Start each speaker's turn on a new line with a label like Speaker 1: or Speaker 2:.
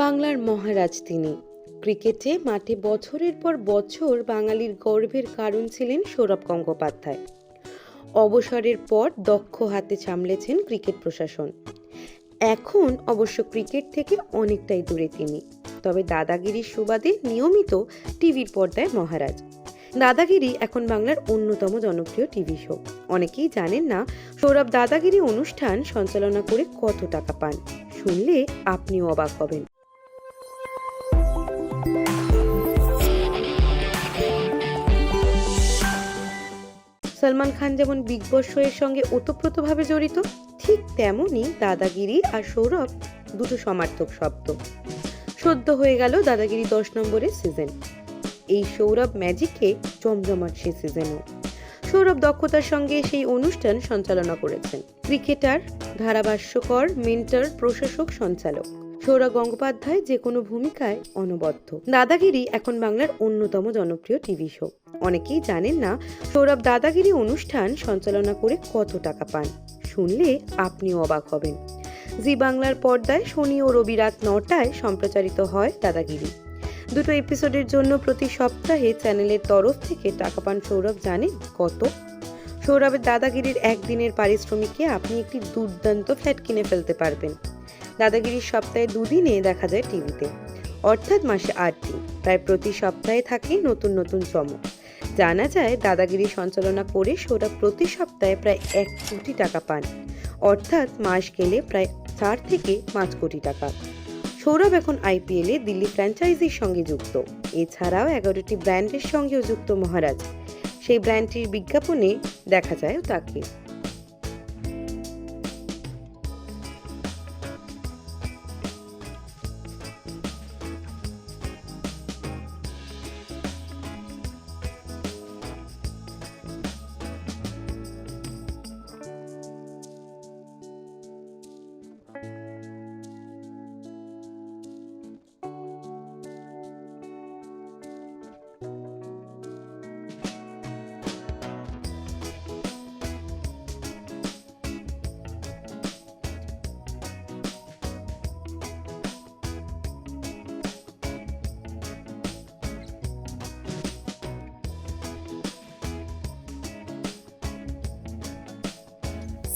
Speaker 1: বাংলার মহারাজ তিনি। ক্রিকেটে মাঠে বছরের পর বছর বাঙালির গর্বের কারণ ছিলেন সৌরভ গঙ্গোপাধ্যায়। অবসরের পর দক্ষ হাতে সামলেছেন ক্রিকেট প্রশাসন। এখন অবশ্য ক্রিকেট থেকে অনেকটাই দূরে তিনি। তবে দাদাগিরির সুবাদে নিয়মিত টিভির পর্দায় মহারাজ। দাদাগিরি এখন বাংলার অন্যতম জনপ্রিয় টিভি শো। অনেকেই জানেন না সৌরভ দাদাগিরি অনুষ্ঠান সঞ্চালনা করে কত টাকা পান। শুনলে আপনিও অবাক হবেন। সলমান খান যেমন বিগ বস শো এর সঙ্গে ওতপ্রোতভাবে জড়িত, ঠিক তেমনই দাদাগিরি আর সৌরভ দুটো সমার্থক শব্দ। সদ্য হয়ে গেল দাদাগিরি দশ নম্বরের সিজন এই সৌরভ ম্যাজিকে জমজমাট সে সিজনও সৌরভ দক্ষতার সঙ্গে সেই অনুষ্ঠান সঞ্চালনা করেছেন। ক্রিকেটার ধারাভাষ্যকর মেন্টর প্রশাসক, সঞ্চালক। সৌরভ গঙ্গোপাধ্যায় যে কোনো ভূমিকায় অনবদ্য। দাদাগিরি এখন বাংলার অন্যতম জনপ্রিয় টিভি শো। অনেকেই জানেন না সৌরভ দাদাগিরি অনুষ্ঠান সঞ্চালনা করে কত টাকা পান। শুনলে আপনিও অবাক হবেন। জি বাংলার পর্দায় শনি ও রবি রাত নটায় সম্প্রচারিত হয় দাদাগিরি। দুটো এপিসোডের জন্য প্রতি সপ্তাহে চ্যানেলের তরফ থেকে টাকা পান সৌরভ, জানেন কত? সৌরভের দাদাগিরির একদিনের পারিশ্রমিকে আপনি একটি দুর্দান্ত ফ্ল্যাট কিনে ফেলতে পারবেন। দাদাগিরির সপ্তাহে দুদিনে দেখা যায় টিভিতে। অর্থাৎ মাসে আট দিন প্রায় প্রতি সপ্তাহে থাকে নতুন নতুন চমক। জানা যায়, দাদাগিরি সঞ্চালনা করে সৌরভ প্রতি সপ্তাহে প্রায় এক কোটি টাকা পান। অর্থাৎ মাস গেলে প্রায় চার থেকে পাঁচ কোটি টাকা। সৌরভ এখন আইপিএলে দিল্লি ফ্র্যাঞ্চাইজির সঙ্গে যুক্ত। এছাড়াও এগারোটি ব্র্যান্ডের সঙ্গেও যুক্ত মহারাজ। সেই ব্র্যান্ডটির বিজ্ঞাপনে দেখা যায় তাকে।